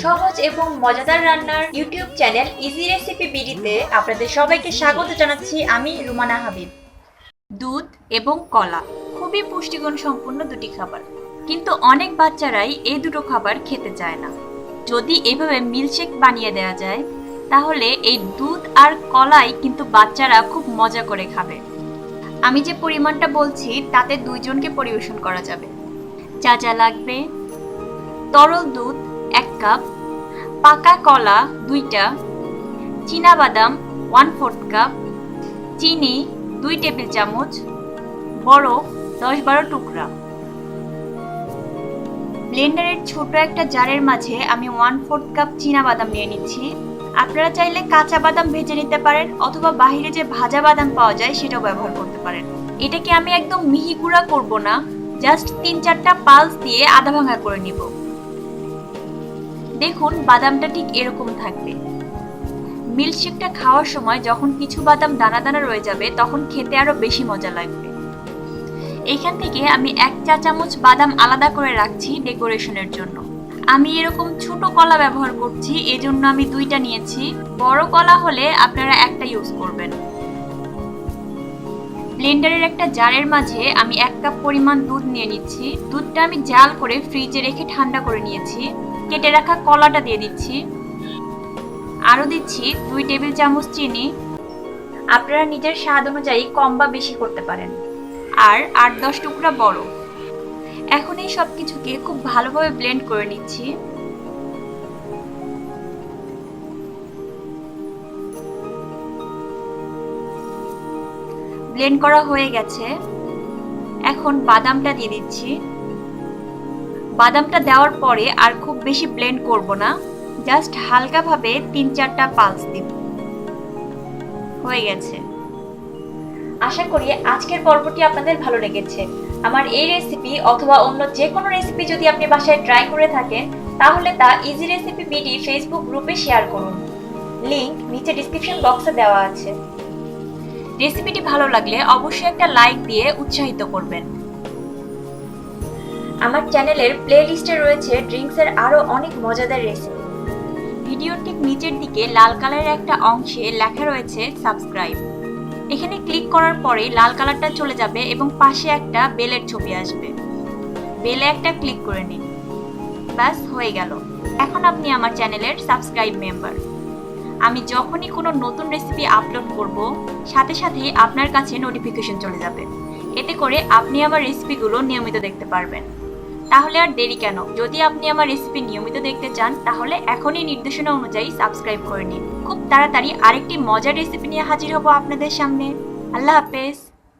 সহজ এবং মজাদার রান্নার ইউটিউব চ্যানেল ইজি রেসিপি বিডিতে আপনাদের সবাইকে স্বাগত জানাচ্ছি আমি রুমানা হাবিব। দুধ এবং কলা খুবই পুষ্টিগুণ সম্পন্ন দুটি খাবার। কিন্তু অনেক বাচ্চারাই এই দুটো খাবার খেতে চায় না। যদি এভাবে মিল্কশেক বানিয়ে দেওয়া যায়, তাহলে এই দুধ আর কলাই কিন্তু বাচ্চারা খুব মজা করে খাবে। আমি যে পরিমাণটা বলছি, তাতে দুইজনকে পরিবেশন করা যাবে। যা যা লাগবে। তরল দুধ কাপ, পাকা কলা দুইটা বাদাম ওয়ান ফোর্থ কাপ চিনি দুই টেবিল চামচ বরফ দশ বারো টুকরা। ব্লেন্ডারের ছোট একটা জারের মাঝে আমি ওয়ান ফোর্থ কাপ বাদাম নিয়ে নিচ্ছি। আপনারা চাইলে কাঁচা বাদাম ভেজে নিতে পারেন, অথবা বাহিরে যে ভাজা বাদাম পাওয়া যায়, সেটাও ব্যবহার করতে পারেন। এটাকে আমি একদম মিহি গুঁড়া করব না জাস্ট তিন চারটা পালস দিয়ে আধা ভাঙা করে নিব। দেখুন, বাদামটা ঠিক এরকম থাকবে। মিল্কশেকটা খাওয়ার সময় যখন কিছু বাদাম দানা দানা রয়ে যাবে, তখন খেতে আরও বেশি মজা লাগবে। এখান থেকে আমি এক চা চামচ বাদাম আলাদা করে রাখছি ডেকোরেশনের জন্য। আমি এরকম ছোট কলা ব্যবহার করছি, এজন্য আমি দুইটা নিয়েছি। বড় কলা হলে আপনারা একটা ইউজ করবেন। ব্লেন্ডারের একটা জারের মাঝে আমি এক কাপ পরিমাণ দুধ নিয়ে নিচ্ছি। দুধটা আমি জাল করে ফ্রিজে রেখে ঠান্ডা করে নিয়েছি। কেটে রাখা কলাটা দিয়ে দিচ্ছি। আরও দিচ্ছি দুই টেবিল চামচ চিনি। আপনারা নিজের স্বাদ অনুযায়ী কম বা বেশি করতে পারেন। আর আট দশ টুকরা বড়। এখন এই সব কিছুকে খুব ভালোভাবে ব্লেন্ড করে নিচ্ছি। ব্লেন্ড করা হয়ে গেছে। এখন বাদামটা দিয়ে দিচ্ছি। বাদামটা দেওয়ার পরে আর খুব বেশি ব্লেন্ড করব না। জাস্ট হালকাভাবে তিন চারটা পালস দিব। হয়ে গেছে। আশা করি আজকের পর্বটি আপনাদের ভালো লেগেছে। আমার এই রেসিপি অথবা অন্য যে কোনো রেসিপি যদি আপনি বাসায় ট্রাই করে থাকেন, তাহলে তা ইজি রেসিপি বিডি ফেসবুক গ্রুপে শেয়ার করুন। লিংক নিচে ডিসক্রিপশন বক্সে দেওয়া আছে। রেসিপিটি ভালো লাগলে অবশ্যই একটা লাইক দিয়ে উৎসাহিত করবেন। আমার চ্যানেলের প্লে লিস্টে রয়েছে ড্রিঙ্কসের আরও অনেক মজাদার রেসিপি ভিডিওর ঠিক নিচের দিকে লাল কালারের একটা অংশে লেখা রয়েছে সাবস্ক্রাইব। এখানে ক্লিক করার পরে লাল কালারটা চলে যাবে এবং পাশে একটা বেলের ছবি আসবে। বেলে একটা ক্লিক করে নিন। ব্যাস, হয়ে গেল। এখন আপনি আমার চ্যানেলের সাবস্ক্রাইব মেম্বার। আমি যখনই কোনো নতুন রেসিপি আপলোড করব, সাথে সাথে আপনার কাছে নোটিফিকেশন চলে যাবে। এতে করে আপনি আমার রেসিপিগুলো নিয়মিত দেখতে পারবেন। তাহলে আর দেরি কেন? যদি আপনি আমার রেসিপি নিয়মিত দেখতে চান, তাহলে এখনই নির্দেশনা অনুযায়ী সাবস্ক্রাইব করে নিন। খুব তাড়াতাড়ি আরেকটি মজার রেসিপি নিয়ে হাজির হব আপনাদের সামনে। আল্লাহ হাফেজ।